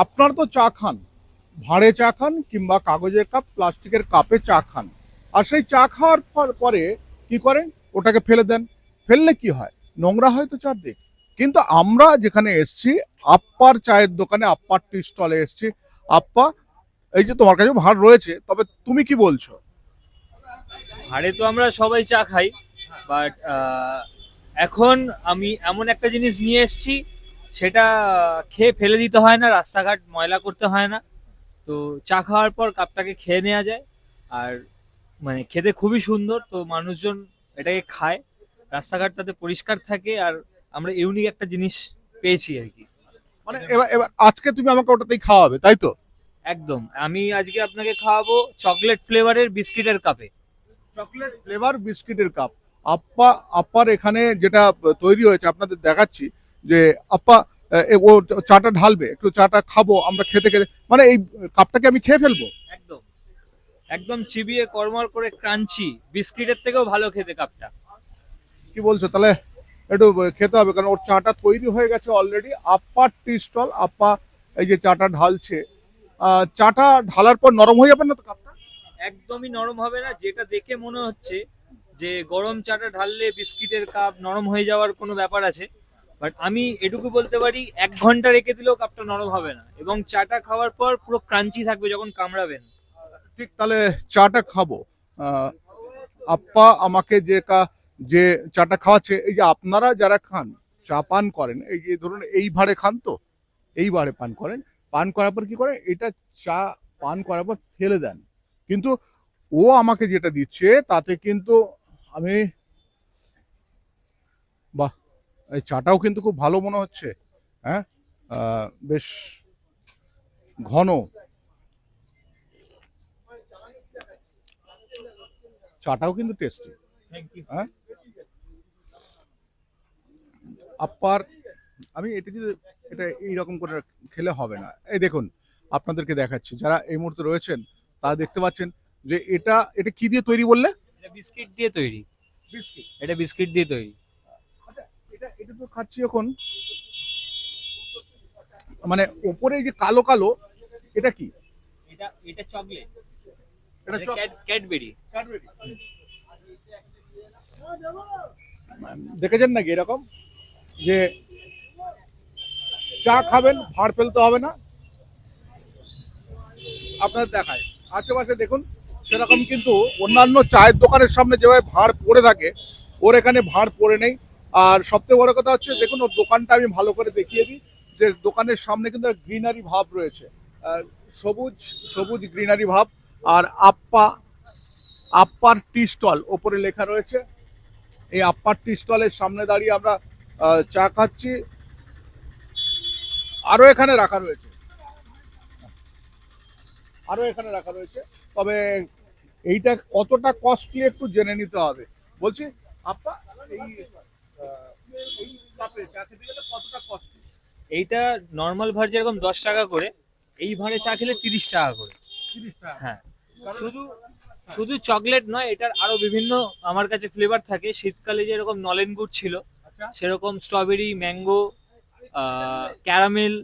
আপনারা তো চা খান, ভাঁড়ে চা খান কিংবা কাগজের কাপ, প্লাস্টিকের কাপে চা খান। আর সেই চা খাওয়ার পর- কি করেন? ওটাকে ফেলে দেন। ফেললে কি হয়? নোংরা হয় তো চারদিক। কিন্তু আমরা যেখানে এসছি, আপ্পার চায়ের দোকানে আপ্পার টি স্টলে এসছি। আপ্পা, এই যে তোমার কাছে ভাঁড় রয়েছে, তবে তুমি কি বলছো? হাড়ে তো আমরা সবাই চা খাই বাট এখন আমি এমন একটা জিনিস নিয়ে এসেছি সেটা খেয়ে ফেলে দিতে হয় না রাস্তাঘাট ময়লা করতে হয় না। তো চা খাওয়ার পর কাপটাকে খেয়ে নেওয়া যায়। আর মানে খেতে খুবই সুন্দর তো মানুষজন এটাকে খায়। রাস্তাঘাট তাতে পরিষ্কার থাকে আর আমরা ইউনিক একটা জিনিস পেয়েছি আর কি। মানে এবার এবার আজকে তুমি আমাকে ওটাতেই খাওয়াবে তাই তো? একদম। আমি আজকে আপনাকে খাওয়াবো চকলেট ফ্লেভারের বিস্কিটের কাপে। চকলেট ফ্লেভার বিস্কিটের কাপ আপ্পা আপ্পার এখানে যেটা তৈরি হয়েছে আপনাদের দেখাচ্ছি যে আপ্পা আহ, ও চাটা ঢালবে একটু চাটা খাব আমরা খেতে খেতে মানে এই কাপটাকে আমি খেয়ে ফেলব? একদম। একদম চিবিয়ে কর্মর করে ক্রাঞ্চি বিস্কিটের থেকেও ভালো খেতে কাপটা। কি বলছো? তাহলে একটু খেতে হবে কারণ ওর চাটা তৈরি হয়ে গেছে অলরেডি আপ্পার টি স্টল আপ্পা এই যে চাটা ঢালছে। চাটা ঢালার পর নরম হয়ে যাবে না তো কাপটা? একদমই নরম হবে না। যেটা দেখে মনে হচ্ছে যে গরম চাটা ঢাললে বিস্কিটের কাপ নরম হয়ে যাওয়ার কোনো ব্যাপার আছে। বাট আমি এটুকু বলতে পারি, এক ঘণ্টা রেখে দিলেও কাপটা নরম হবে না। এবং চাটা খাওয়ার পর পুরো ক্রাঞ্চি থাকবে যখন কামড়াবেন। ঠিক, তাহলে চাটা খাব। আপ্পা আমাকে যে কা, যে চাটা খাওয়াচ্ছে, এই যে আপনারা যারা খান, চা পান করেন, এই যে ধরুন এই ভাড়ে খান তো, এই ভাড়ে পান করেন, পান করার পর কি করেন, এটা চা পান করার পর ফেলে দেন। কিন্তু ও আমাকে যেটা দিচ্ছে, তাতে কিন্তু আমি, বাহ এই চাটাও কিন্তু খুব ভালো মনে হচ্ছে হ্যাঁ? বেশ ঘন। চাটাও কিন্তু টেস্টি হ্যাঁ? আপার আমি এটা যদি এটা এইরকম করে খেলে হবে না। এই দেখুন আপনাদেরকে দেখাচ্ছি যারা এই মুহূর্তে রয়েছেন তারা দেখতে পাচ্ছেন যে এটা এটা কি দিয়ে তৈরি বললে? এটা বিস্কিট দিয়ে তৈরি। বিস্কিট। এটা বিস্কিট দিয়ে তৈরি। এটা এটা তো খাচ্ছি এখন। মানে ওপরে যে কালো কালো এটা কি? এটা এটা চকলেট। এটা ক্যাডবেরি ক্যাডবেরি দেখেছেন নাকি এরকম? যে চা খাবেন ভাঁড় ফেলতে হবে না। আপনার দেখায়। আশেপাশে দেখুন সেরকম কিন্তু অন্যান্য চায়ের দোকানের সামনে যেভাবে ভাঁড় পড়ে থাকে ওর এখানে ভাঁড় পড়ে নেই। আর সবথেকে বড় কথা হচ্ছে, দেখুন, ওর দোকানটা আমি ভালো করে দেখিয়ে দিই, যে দোকানের সামনে কিন্তু গ্রিনারি ভাব রয়েছে। সবুজ সবুজ গ্রিনারি ভাব, আর আপ্পা, আপ্পার টি স্টল ওপরে লেখা রয়েছে। এই আপ্পার টি স্টলের সামনে দাঁড়িয়ে আমরা চা খাচ্ছি। আরও এখানে রাখা রয়েছে। আরও এখানে রাখা রয়েছে। তবে এইটা কতটা কস্টলি একটু জেনে নিতে হবে। বলছি, আপ্পা, এই এই কাপে চা খেতে গেলে কতটা কস্টলি এইটা নর্মাল ভার যেরকম দশ টাকা করে এই ভারে চা খেলে তিরিশ টাকা করে। তিরিশ টাকা। হ্যাঁ। শুধু শুধু চকলেট নয় এটার আরও বিভিন্ন আমার কাছে ফ্লেভার থাকে। শীতকালে যেরকম নলেন গুড় ছিল আচ্ছা। সেরকম strawberry mango caramel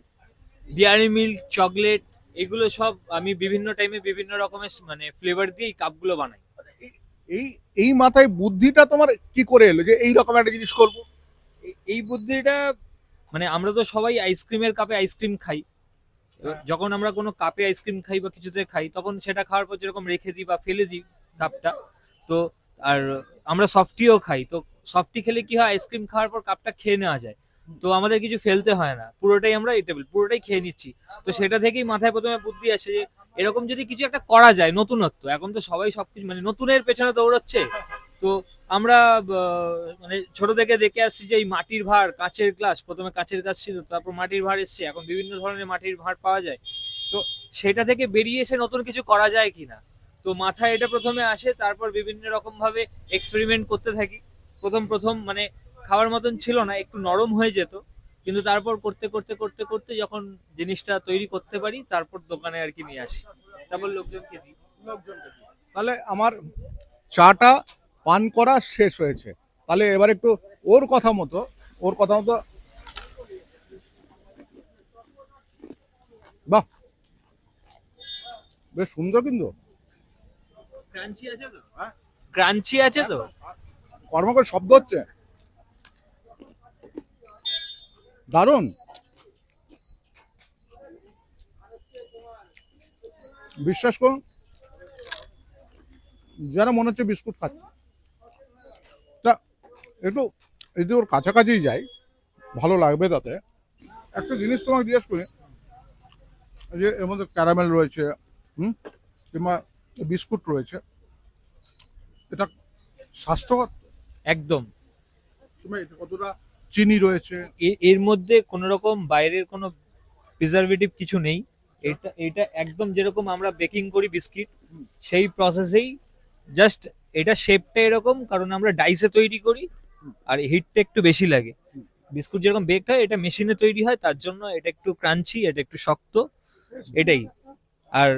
Dairy Milk chocolate এগুলো সব আমি বিভিন্ন টাইমে বিভিন্ন রকমের মানে ফ্লেভার দিয়ে এই কাপগুলো বানাই। এই- এই এই মাথায় বুদ্ধিটা তোমার কি করে এলো যে এই রকম একটা জিনিস করব? এই বুদ্ধিটা মানে আমরা তো সবাই আইসক্রিমের কাপে আইসক্রিম খাই। যখন আমরা কোনো কাপে আইসক্রিম খাই বা কিছুতে খাই তখন সেটা খাওয়ার পর যেরকম রেখে দিই বা ফেলে দিই কাপটা তো আর আমরা সফটিও খাই। তো সফটি খেলে কি হয় আইসক্রিম খাওয়ার পর কাপটা খেয়ে নেওয়া যায়। তো আমাদের কিছু ফেলতে হয় না। পুরোটাই আমরা ইটেবল পুরোটাই খেয়ে নিচ্ছি। তো সেটা থেকেই মাথায় প্রথমে বুদ্ধি আসে যে এরকম যদি কিছু একটা করা যায় নতুনত্ব এখন তো সবাই সবকিছু মানে নতুনের পেছনে দৌড়চ্ছে। তো আমরা মানে ছোট থেকে দেখে আসছি যে এই মাটির ভাঁড় কাঁচের গ্লাস, প্রথমে কাঁচের গ্লাস ছিল, তারপর মাটির ভাঁড় এসছে, এখন বিভিন্ন ধরনের মাটির ভাঁড় পাওয়া যায়। তো সেটা থেকে বেরিয়ে এসে নতুন কিছু করা যায় কিনা তো মাথায় এটা প্রথমে আসে, তারপর বিভিন্ন রকম ভাবে এক্সপেরিমেন্ট করতে থাকি। প্রথম প্রথম মানে খাওয়ার মতন ছিল না, একটু নরম হয়ে যেত। কিন্তু তারপর করতে করতে করতে করতে যখন জিনিসটা তৈরি করতে পারি, তারপর দোকানে আর কি নিয়ে আসি। তারপর লোকজনকে দিই। লোকজনকে। তাহলে আমার চাটা পান করা শেষ হয়েছে। তাহলে এবার একটু ওর কথা মতো ওর কথা মতো। বাহ! বেশ সুন্দর কিন্তু। ক্রাঞ্চি আছে তো? হ্যাঁ? কর্ম করে শব্দ হচ্ছে। দারুণ। বিশ্বাস করুন যেন মনে হচ্ছে বিস্কুট খাচ্ছি। একটু যদি ওর কাছাকাছি যাই ভালো লাগবে তাতে। একটা জিনিস তোমাকে জিজ্ঞেস করি যে এর মধ্যে ক্যারামেল রয়েছে হুম? কিংবা বিস্কুট রয়েছে এটা স্বাস্থ্যকর? একদম। এতে কতটা চিনি রয়েছে? এর মধ্যে কোন রকম বাইরের কোনো প্রিজারভেটিভ কিছু নেই। এটা এটা একদম যেরকম আমরা বেকিং করি বিস্কিট সেই প্রসেসেই জাস্ট এটা শেপটা এরকম কারণ আমরা ডাইসে তৈরি করি। আর হিটটা একটু বেশি লাগে। বিস্কুট যেরকম বেকড হয় এটা মেশিনে তৈরি হয় তার জন্য এটা একটু ক্রাঞ্চি এটা একটু শক্ত এটাই। আর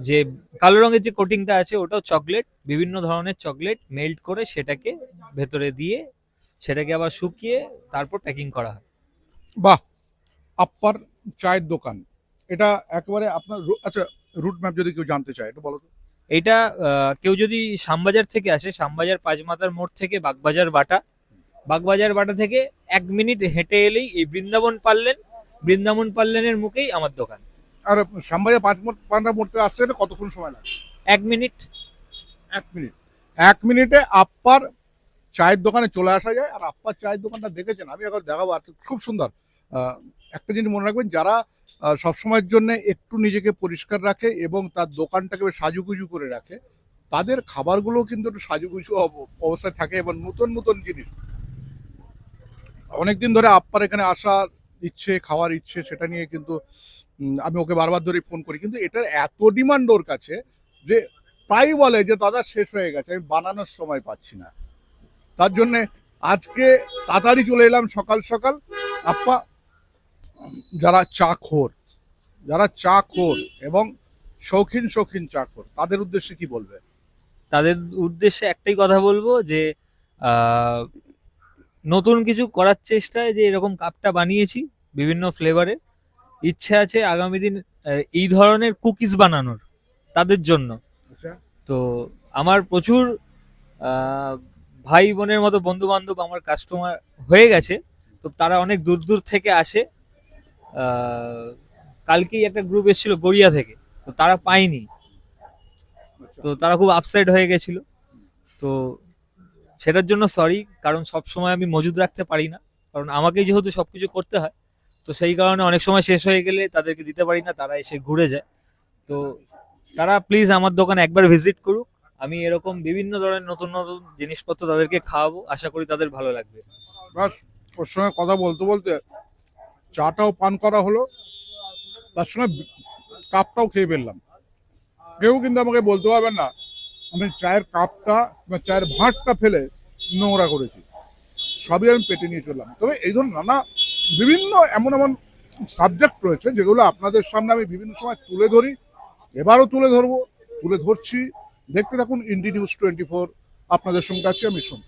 যে কালো রঙের যে কোটিংটা আছে ওটাও চকলেট বিভিন্ন ধরনের চকলেট মেল্ট করে সেটাকে ভেতরে দিয়ে সেটাকে আবার শুকিয়ে তারপর প্যাকিং করা হয়। বাহ! আপ্পার চায়ের দোকান। এটা একেবারে আপনার আচ্ছা রুট ম্যাপ যদি কেউ জানতে চায় এটা বলো তো। এটা কেউ যদি শ্যামবাজার থেকে আসে শ্যামবাজার পাঁচমাতার মোড় থেকে বাগবাজার বাটা বাগবাজার বাটা থেকে এক মিনিট হেঁটে এলেই এই বৃন্দাবন পারলেন। বৃন্দাবন পার্লেনের মুখেই আমার দোকান। আর শ্যামবাজার পাঁচ মোড়তে আসতে গেলে কতক্ষণ সময় লাগে? এক মিনিট। এক মিনিট। এক মিনিটে আপ্পার চায়ের দোকানে চলে আসা যায় আর আপ্পার চায়ের দোকানটা দেখেছেন? আমি একবার দেখাবো আর খুব সুন্দর। একটা জিনিস মনে রাখবেন যারা সবসময়ের জন্য একটু নিজেকে পরিষ্কার রাখে এবং তার দোকানটাকে সাজুগুজু করে রাখে তাদের খাবারগুলো কিন্তু একটু সাজুগুজু অব- অবস্থায় থাকে এবং নতুন নতুন জিনিস। অনেকদিন ধরে আপ্পার এখানে আসার ইচ্ছে, খাওয়ার ইচ্ছে, সেটা নিয়ে কিন্তু আমি ওকে বারবার ধরে ফোন করি। কিন্তু এটার এত ডিমান্ড ওর কাছে যে প্রায় বলে যে, দাদা, শেষ হয়ে গেছে, আমি বানানোর সময় পাচ্ছি না। তার জন্যে আজকে তাড়াতাড়ি চলে এলাম সকাল সকাল। আপা যারা চা খোর যারা চা খোর এবং শৌখিন শৌখিন চা খোর তাদের উদ্দেশ্যে কি বলবে? তাদের উদ্দেশ্যে একটাই কথা বলব যে নতুন কিছু করার চেষ্টায় যে এরকম কাপটা বানিয়েছি বিভিন্ন ফ্লেভারে ইচ্ছে আছে আগামী দিন এই ধরনের কুকিজ বানানোর তাদের জন্য। আচ্ছা। তো আমার প্রচুর ভাই বোনের মতো বন্ধু বান্ধব আমার কাস্টমার হয়ে গেছে তো তারা অনেক দূর দূর থেকে আসে। কালকেই একটা গ্রুপ এসেছিল গড়িয়া থেকে তো তারা পায়নি। আচ্ছা। তো তারা খুব আপসাইড হয়ে গেছিল। তো সেটার জন্য সরি কারণ সব সময় আমি মজুদ রাখতে পারি না। কারণ আমাকে যেহেতু সব কিছু করতে হয়, তো সেই কারণে অনেক সময় শেষ হয়ে গেলে তাদেরকে দিতে পারি না, তারা এসে ঘুরে যায়। তো তারা প্লিজ আমার দোকানে একবার ভিজিট করুক, আমি এরকম বিভিন্ন ধরনের নতুন নতুন জিনিসপত্র তাদেরকে খাওয়াবো, আশা করি তাদের ভালো লাগবে। বাস ওর সঙ্গে কথা বলতে বলতে চাটাও পান করা হলো, তার সঙ্গে কাপটাও খেয়ে ফেললাম। কেউ কিন্তু আমাকে বলতে পারবেন না, আমি চায়ের কাপটা বা চায়ের ভাঁটটা ফেলে নোংরা করেছি। সবই আমি পেটে নিয়ে চললাম। তবে এই ধরুন নানা বিভিন্ন এমন এমন সাবজেক্ট রয়েছে যেগুলো আপনাদের সামনে আমি বিভিন্ন সময় তুলে ধরি। এবারও তুলে ধরবো, তুলে ধরছি। দেখতে থাকুন ইন্ডি নিউজ টোয়েন্টি ফোর আপনাদের সঙ্গে আছি আমি শুন